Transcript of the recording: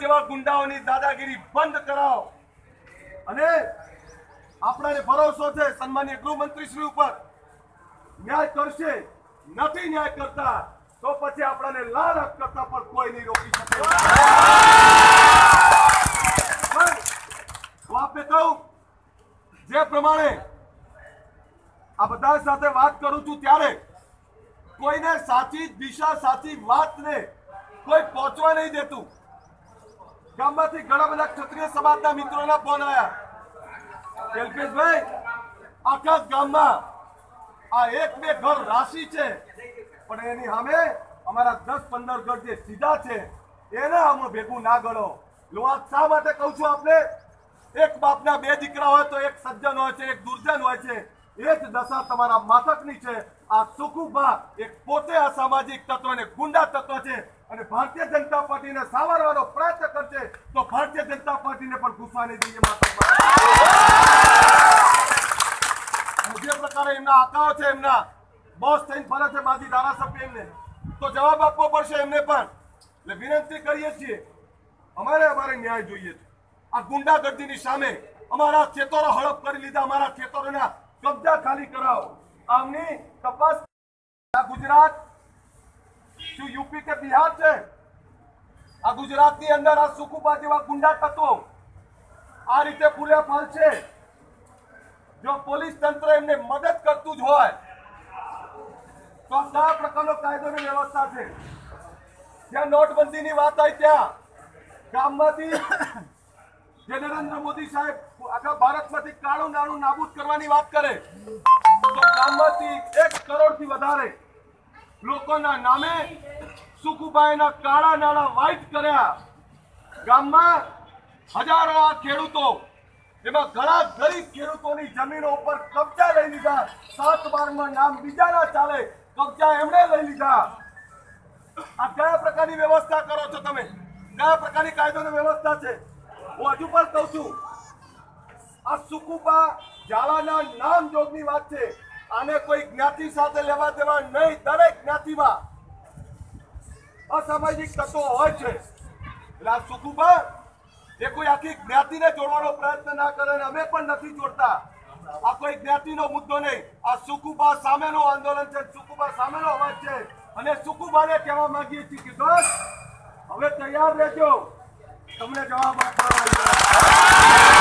જેવા ગુંડાઓની દાદાગીરી બંધ કરાવો. અને આપણાને ભરોસો છે, સન્માનીય ગૃહમંત્રી શ્રી ઉપર. ન્યાય કરશે, નથી ન્યાય કરતા, તો પછી આપણાને લાલ કરતા પણ કોઈ નહીં રોકી શકે. હું આપને કહું, જે પ્રમાણે આ બધા સાથે વાત કરું છું ત્યારે કોઈને સાચી દિશા, સાચી વાતને કોઈ પહોંચવા નહીં દેતું. ગામમાંથી ઘણા બધા ક્ષત્રિય સમાજના મિત્રોના ફોન આવ્યા. કલ્પેશભાઈ, આખા ગામમાં આ એક બે ઘર રાશિ છે, પણ એની સામે અમારા દસ પંદર ઘર જે સીધા છે, એને અમે ભેગું ના ગણો. લો આ શા માટે કહું છું આપણે એક બાપના બે દીકરા હોય તો એક સજ્જન હોય છે, એક દુર્જન હોય છે. એ જ દશા તમારા માથકની છે. આ સુખુભા એક પોતે અસામાજિક તત્વ અને ગુંડા તત્વ છે અને ભારતીય જનતા પાર્ટીને સાવરવાનો પ્રયત્ન કરશે તો ભારતીય જનતા પાર્ટીને પણ ગુસ્સા નહીં દઈએ જે. પ્રકારે એમના આકાઓ છે, એમના બોસ થઈને ફરે છે માજી ધારાસભ્ય એમને, તો જવાબ આપવો પડશે એમને પણ. એટલે વિનંતી કરીએ છીએ, અમારે અમારે ન્યાય જોઈએ છે. આ ગુંડાગર્દીની સામે અમારા ખેતરો હડપ કરી લીધા, અમારા ખેતરોના કબજા ખાલી કરાવો. આમની તપાસ ગુજરાત, શું યુપી કે બિહાર છે? આ ગુજરાતની અંદર આ સુકુબા જેવા ગુંડા તત્વો આ રીતે ફૂલે ફાલ છે. જો પોલીસ તંત્ર એમને મદદ કરતું જ હોય, તો કયા પ્રકારનો કાયદોની વ્યવસ્થા છે? જ્યાં નોટબંધીની વાત આવી ત્યાં ગામમાંથી જે નરેન્દ્ર મોદી સાહેબ આખા ભારતમાંથી કાળું નાણું નાબૂદ કરવાની વાત કરે તો ગામમાંથી એક કરોડથી વધારે લોકોના નામે સુખુભાઈના કાળા નાણાં વાઇટ કર્યા. ગામમાં હજારો આ ખેડૂતો, એમાં ઘણા ગરીબ ખેડૂતોની જમીનો ઉપર કબજા લઈ લીધા. સાત બારમાં નામ બીજાના ચાલે, કબજા એમણે લઈ લીધા. આ કયા પ્રકારની વ્યવસ્થા કરો છો તમે? કયા પ્રકારની કાયદોની વ્યવસ્થા છે? હું હજુ પણ કહું છું, આ સુકુપા ઝાલાના નામ જોગની વાત છે. આને કોઈ જ્ઞાતિ સાથે લેવા દેવા નહીં, દરેક જ્ઞાતિમાં અસામાજિક તત્વો હોય છે. એટલે આ સુકુબા જે કોઈ આખી જ્ઞાતિને જોડવાનો પ્રયત્ન ના કરે અમે પણ નથી જોડતા. આ કોઈ જ્ઞાતિનો મુદ્દો નહીં. આ સુકુબા સામેનો આંદોલન છે સુકુબા સામેનો અવાજ છે. અને સુકુબાને કહેવા માંગીએ છીએ કે દોસ્ત હવે તૈયાર રહેજો. તમને જવાબ આપવાનો છે.